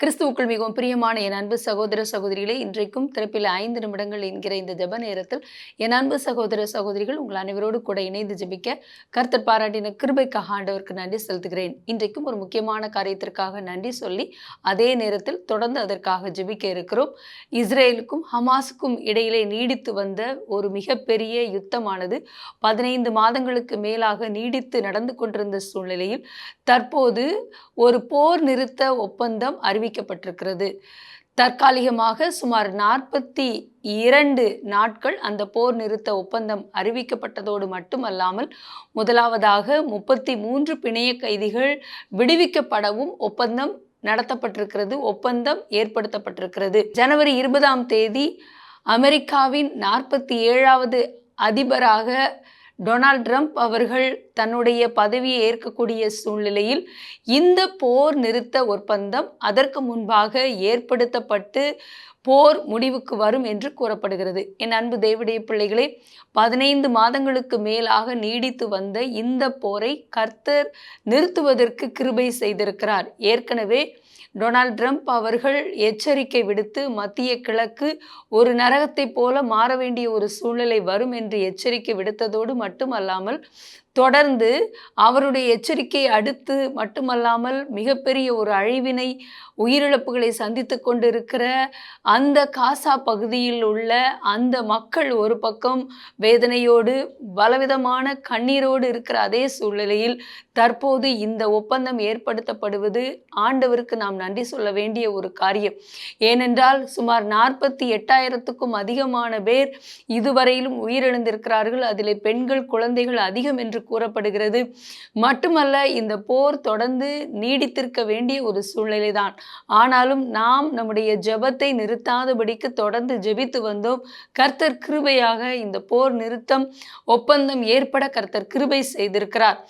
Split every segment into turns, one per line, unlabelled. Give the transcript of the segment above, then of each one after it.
கிறிஸ்துவுக்குள் மிகவும் பிரியமான என் அன்பு சகோதர சகோதரிகளே இன்றைக்கும் திறப்பில் ஐந்து நிமிடங்கள் என்கிற இந்த ஜப நேரத்தில் என் அன்பு சகோதர சகோதரிகள் உங்கள் அனைவரோடு கூட இணைந்து ஜபிக்க கர்த்தர் பாராட்டின கிருபைக்காக ஆண்டவருக்கு நன்றி செலுத்துகிறேன். இன்றைக்கும் ஒரு முக்கியமான காரியத்திற்காக நன்றி சொல்லி அதே நேரத்தில் தொடர்ந்து அதற்காக ஜபிக்க இருக்கிறோம். இஸ்ரேலுக்கும் ஹமாஸுக்கும் இடையிலே நீடித்து வந்த ஒரு மிகப்பெரிய யுத்தமானது பதினைந்து மாதங்களுக்கு மேலாக நீடித்து நடந்து கொண்டிருந்த சூழ்நிலையில் தற்போது ஒரு போர் நிறுத்த ஒப்பந்தம் அறிவி அறிவிக்கப்பட்டிருக்கிறது. தற்காலிகமாக சுமார் நாற்பத்தி இரண்டு நாட்கள் அந்த போர் நிறுத்த ஒப்பந்தம் அறிவிக்கப்பட்டதோடு மட்டுமல்லாமல் முதலாவதாக முப்பத்தி மூன்று பிணைய கைதிகள் விடுவிக்கப்படவும் ஒப்பந்தம் நடத்தப்பட்டிருக்கிறது ஒப்பந்தம் ஏற்படுத்தப்பட்டிருக்கிறது. ஜனவரி இருபதாம் தேதி அமெரிக்காவின் நாற்பத்தி ஏழாவது அதிபராக டொனால்ட் ட்ரம்ப் அவர்கள் தன்னுடைய பதவியை ஏற்கக்கூடிய சூழ்நிலையில் இந்த போர் நிறுத்த ஒப்பந்தம் அதற்கு முன்பாக ஏற்படுத்தப்பட்டு போர் முடிவுக்கு வரும் என்று கூறப்படுகிறது. என் அன்பு தேவடைய பிள்ளைகளே பதினைந்து மாதங்களுக்கு மேலாக நீடித்து வந்த இந்த போரை கர்த்தர் நிறுத்துவதற்கு கிருபை செய்திருக்கிறார். ஏற்கனவே டொனால்ட் ட்ரம்ப் அவர்கள் எச்சரிக்கை விடுத்து மத்திய கிழக்கு ஒரு நரகத்தைப் போல மாற வேண்டிய ஒரு சூழ்நிலை வரும் என்று எச்சரிக்கை விடுத்ததோடு மட்டுமல்லாமல் தொடர்ந்து அவருடைய எச்சரிக்கை அடுத்து மட்டுமல்லாமல் மிகப்பெரிய ஒரு அழிவினை உயிரிழப்புகளை சந்தித்து கொண்டிருக்கிற அந்த காசா பகுதியில் உள்ள அந்த மக்கள் ஒரு பக்கம் வேதனையோடு பலவிதமான கண்ணீரோடு இருக்கிற அதே சூழ்நிலையில் தற்போது இந்த ஒப்பந்தம் ஏற்படுத்தப்படுவது ஆண்டவருக்கு நாம் நன்றி சொல்ல வேண்டிய ஒரு காரியம். ஏனென்றால் சுமார் நாற்பத்தி எட்டாயிரத்துக்கும் அதிகமான பேர் இதுவரையிலும் உயிரிழந்திருக்கிறார்கள். அதில் பெண்கள் குழந்தைகள் அதிகம் என்று கூறப்படுகிறது. மட்டுமல்ல இந்த போர் தொடர்ந்து நீடித்திருக்க வேண்டிய ஒரு சூழ்நிலை தான் ஆனாலும் நாம் நம்முடைய ஜெபத்தை நிறுத்தாதபடிக்கு தொடர்ந்து ஜெபித்து வந்தோம். கர்த்தர் கிருபையாக இந்த போர் நிறுத்தம் ஒப்பந்தம் ஏற்பட கர்த்தர் கிருபை செய்திருக்கிறார்.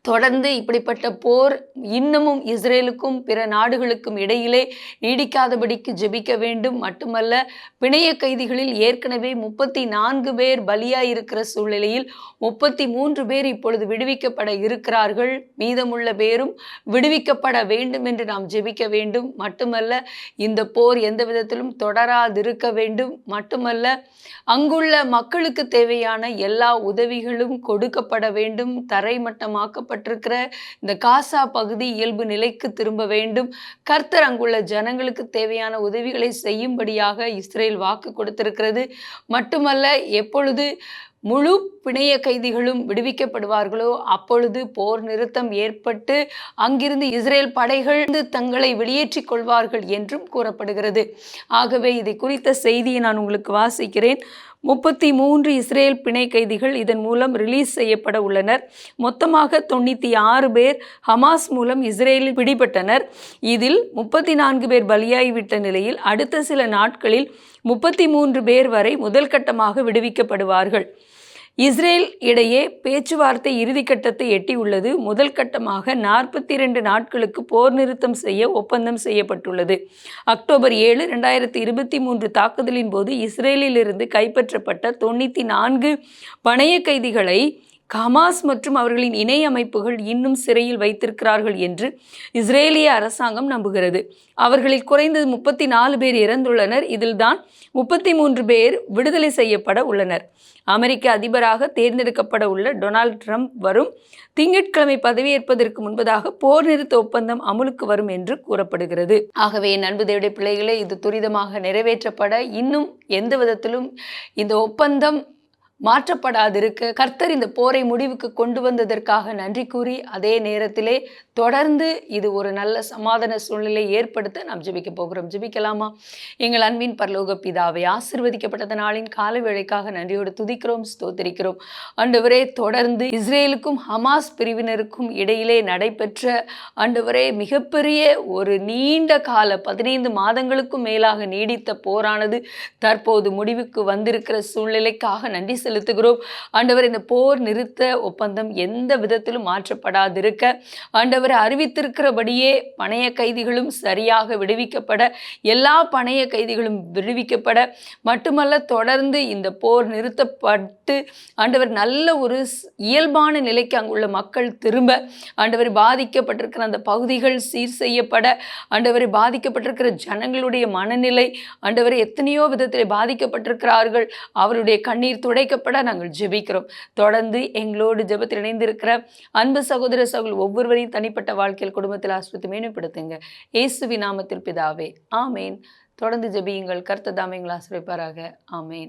தொடர்ந்து இப்படிப்பட்ட போர் இன்னமும் இஸ்ரேலுக்கும் பிற நாடுகளுக்கும் இடையிலே நீடிக்காதபடிக்கு ஜெபிக்க வேண்டும். மட்டுமல்ல பிணைய கைதிகளில் ஏற்கனவே முப்பத்தி நான்கு பேர் பலியாயிருக்கிற சூழ்நிலையில் முப்பத்தி மூன்று பேர் இப்பொழுது விடுவிக்கப்பட இருக்கிறார்கள். மீதமுள்ள பேரும் விடுவிக்கப்பட வேண்டும் என்று நாம் ஜெபிக்க வேண்டும். மட்டுமல்ல இந்த போர் எந்த விதத்திலும் தொடராதிருக்க வேண்டும். மட்டுமல்ல அங்குள்ள மக்களுக்கு தேவையான எல்லா உதவிகளும் கொடுக்கப்பட வேண்டும். தரைமட்டமாக்கப்பட்டிருக்கிற இந்த காசா பகுதி இயல்பு நிலைக்கு திரும்ப வேண்டும். கர்த்தர் அங்குள்ள ஜனங்களுக்கு தேவையான உதவிகளை செய்யும்படியாக இஸ்ரேல் வாக்கு கொடுத்திருக்கிறது. மட்டுமல்ல எப்பொழுது முழு பிணைய கைதிகளும் விடுவிக்கப்படுவார்களோ அப்பொழுது போர் நிறுத்தம் ஏற்பட்டு அங்கிருந்து இஸ்ரேல் படைகள் தங்களை வெளியேற்றிக் கொள்வார்கள் என்றும் கூறப்படுகிறது. ஆகவே இதை குறித்த செய்தியை நான் உங்களுக்கு வாசிக்கிறேன். முப்பத்தி மூன்று இஸ்ரேல் பிணை கைதிகள் இதன் மூலம் ரிலீஸ் செய்யப்பட உள்ளனர். மொத்தமாக தொண்ணூற்றி ஆறு பேர் ஹமாஸ் மூலம் இஸ்ரேலில் பிடிபட்டனர். இதில் முப்பத்தி நான்கு பேர் பலியாகிவிட்ட நிலையில் அடுத்த சில நாட்களில் முப்பத்தி மூன்று பேர் வரை முதல் கட்டமாக விடுவிக்கப்படுவார்கள். இஸ்ரேல் இடையே பேச்சுவார்த்தை இறுதிக்கட்டத்தை எட்டியுள்ளது. முதல் கட்டமாக நாற்பத்தி இரண்டு நாட்களுக்கு போர் நிறுத்தம் செய்ய ஒப்பந்தம் செய்யப்பட்டுள்ளது. அக்டோபர் ஏழு ரெண்டாயிரத்தி இருபத்தி மூன்று தாக்குதலின் போது இஸ்ரேலிலிருந்து கைப்பற்றப்பட்ட தொண்ணூற்றி நான்கு பணைய கைதிகளை ஹமாஸ் மற்றும் அவர்களின் இணை அமைப்புகள் இன்னும் சிறையில் வைத்திருக்கிறார்கள் என்று இஸ்ரேலிய அரசாங்கம் நம்புகிறது. அவர்களில் குறைந்தது முப்பத்தி நாலு பேர் இறந்துள்ளனர். இதில்தான் முப்பத்தி மூன்று பேர் விடுதலை செய்யப்பட உள்ளனர். அமெரிக்க அதிபராக தேர்ந்தெடுக்கப்பட உள்ள டொனால்ட் ட்ரம்ப் வரும் திங்கட்கிழமை பதவியேற்பதற்கு முன்பதாக போர் நிறுத்த ஒப்பந்தம் அமுலுக்கு வரும் என்று கூறப்படுகிறது. ஆகவே என் அன்பு தேவடைய பிள்ளைகளே இது துரிதமாக நிறைவேற்றப்பட இன்னும் எந்த விதத்திலும் இந்த ஒப்பந்தம் மாற்றப்படாதிருக்க கர்த்தர் இந்த போரை முடிவுக்கு கொண்டு வந்ததற்காக நன்றி கூறி அதே நேரத்திலே தொடர்ந்து இது ஒரு நல்ல சமாதான சூழ்நிலை ஏற்படுத்த நாம் ஜெபிக்க போகிறோம். ஜெபிக்கலாமா? எங்கள் அன்பின் பரலோக பிதாவை ஆசிர்வதிக்கப்பட்ட நாளின் கால வேளைக்காக நன்றியோடு துதிக்கிறோம் ஸ்தோத்திரிக்கிறோம். ஆண்டவரே தொடர்ந்து இஸ்ரேலுக்கும் ஹமாஸ் பிரிவினருக்கும் இடையிலே நடைபெற்ற ஆண்டவரே மிகப்பெரிய ஒரு நீண்ட கால பதினைந்து மாதங்களுக்கும் மேலாக நீடித்த போரானது தற்போது முடிவுக்கு வந்திருக்கிற சூழ்நிலைக்காக நன்றி செலுத்த செலுத்துகிறோம். ஆண்டவர் இந்த போர் நிறுத்த ஒப்பந்தம் எந்த விதத்திலும் மாற்றப்படாதிருக்க ஆண்டவர் அறிவித்திருக்கிறபடியே பணைய கைதிகளும் சரியாக விடுவிக்கப்பட எல்லா பணைய கைதிகளும் விடுவிக்கப்பட மட்டுமல்ல தொடர்ந்து இந்த போர் நிறுத்தப்பட்டு ஆண்டவர் நல்ல ஒரு இயல்பான நிலைக்கு அங்குள்ள மக்கள் திரும்ப ஆண்டவர் பாதிக்கப்பட்டிருக்கிற அந்த பகுதிகள் சீர் செய்யப்பட ஆண்டவரை பாதிக்கப்பட்டிருக்கிற ஜனங்களுடைய மனநிலை ஆண்டவர் எத்தனையோ விதத்தில் பாதிக்கப்பட்டிருக்கிறார்கள். அவருடைய கண்ணீர் துடைக்கப்பட நாங்கள் ஜெபிக்கிறோம். தொடர்ந்து எங்களோடு ஜெபத்தில் இணைந்திருக்கிற அன்பு சகோதர சகோதரர் ஒவ்வொருவரையும் தனிப்பட்ட வாழ்க்கையில் குடும்பத்தில் ஆஸ்பத்திரி மேம்படுத்துங்க இயேசுவி நாமத்தில் பிதாவே ஆமேன். தொடர்ந்து ஜெபியுங்கள். கர்த்ததாமே எங்களை ஆசிரியப்பாராக ஆமேன்.